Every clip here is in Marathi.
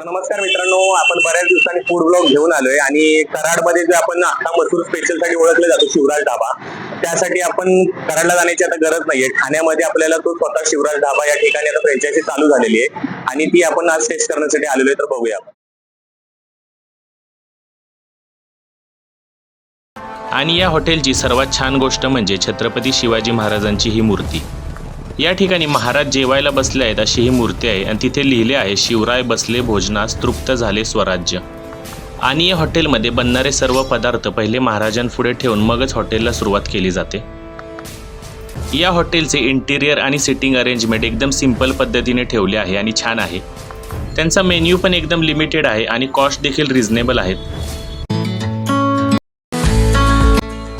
नमस्कार मित्रांनो आपण बऱ्याच दिवसांनी फूड ब्लॉग घेऊन आलोय आणि कराडमध्ये जे आपण अख्खा मसूर स्पेशलसाठी ओळखले जातो शिवराज ढाबा त्यासाठी आपण कराडला जाण्याची आता गरज नाहीये ठाण्यामध्ये आपल्याला तो स्वतः शिवराज ढाबा या ठिकाणी आता फ्रँचायझी चालू झालेली आहे आणि ती आपण आज टेस्ट करण्यासाठी आलेलो आहे तर बघूया आपण. आणि या हॉटेलची सर्वात छान गोष्ट म्हणजे छत्रपती शिवाजी महाराजांची ही मूर्ती या ठिकाणी महाराज जेवायला बसले आहेत अशी ही मूर्ती आहे आणि तिथे लिहिले आहे शिवराय बसले भोजनास तृप्त झाले स्वराज्य. आणि या हॉटेलमध्ये बनणारे सर्व पदार्थ पहिले महाराजांपुढे ठेवून मगच हॉटेलला सुरुवात केली जाते. या हॉटेलचे इंटिरियर आणि सिटिंग अरेंजमेंट एकदम सिंपल पद्धतीने ठेवले आहे आणि छान आहे. त्यांचा मेन्यू पण एकदम लिमिटेड आहे आणि कॉस्ट देखील रिझनेबल आहेत.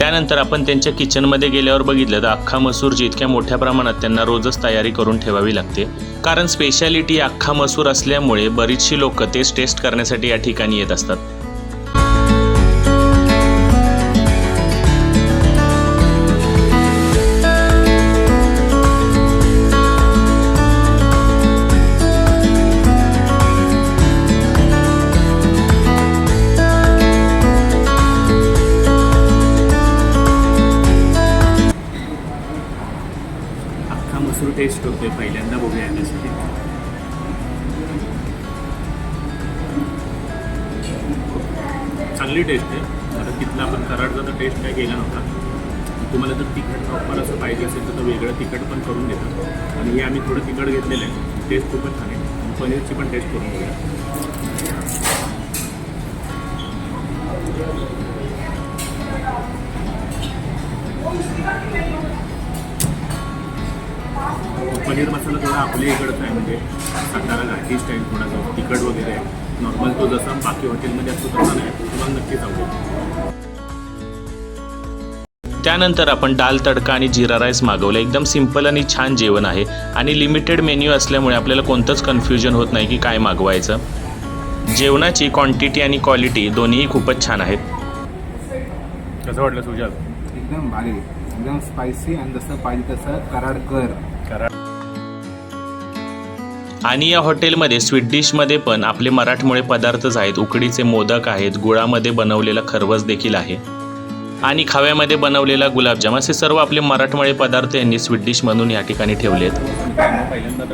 त्यानंतर आपण त्यांच्या किचनमध्ये गेल्यावर बघितलं तर अख्खा मसूर जी इतक्या मोठ्या प्रमाणात त्यांना रोजच तयारी करून ठेवावी लागते. कारण स्पेशालिटी अख्खा मसूर असल्यामुळे बरीचशी लोक तेच टेस्ट करण्यासाठी या ठिकाणी येत असतात. मसूर टेस्ट होते पहिल्यांदा बघूया यासाठी चांगली टेस्ट आहे. आता तिथला आपण कराडचा तर टेस्ट काय केला नव्हता. तुम्हाला जर तिखट प्रॉपर असं पाहिजे असेल तर तो वेगळं तिखट पण करून देतात. आणि हे आम्ही थोडं तिखट घेतलेलं आहे. टेस्ट खूपच छान आहे. पनीरची पण टेस्ट करून घेऊया पनीर मसाला थोडा आपल्या इकडचा आहे म्हणजे सातारा घाटी स्टाईल थोडासा तिखट वगैरे आहे. नॉर्मल तो जसा बाकी हॉटेलमध्ये असतो तसा नाही तो तुम्हाला नक्कीच आवडेल. त्यानंतर आपण दाल तडका आणि जिरा राईस मागवलं. एकदम सिंपल आणि छान जेवण आहे. आणि लिमिटेड मेन्यू असल्यामुळे आपल्याला कोणतंच कन्फ्युजन होत नाही की काय मागवायचं. जेवणाची क्वांटिटी आणि क्वालिटी दोन्हीही खूपच छान आहेत. कसं वाटलं सुजात? एकदम भारी. एकदम स्पायसी आणि जसं पाहिजे तसं कराडकर कराड आणि या हॉटेलमध्ये स्वीट डिशमध्ये पण आपले मराठमोळे पदार्थच आहेत. उकडीचे मोदक आहेत. गुळामध्ये बनवलेला खरवस देखील आहे. आणि खाव्यामध्ये बनवलेला गुलाबजाम असे सर्व आपले मराठमोळे पदार्थ यांनी स्वीट डिश म्हणून या ठिकाणी ठेवले आहेत पहिल्यांदा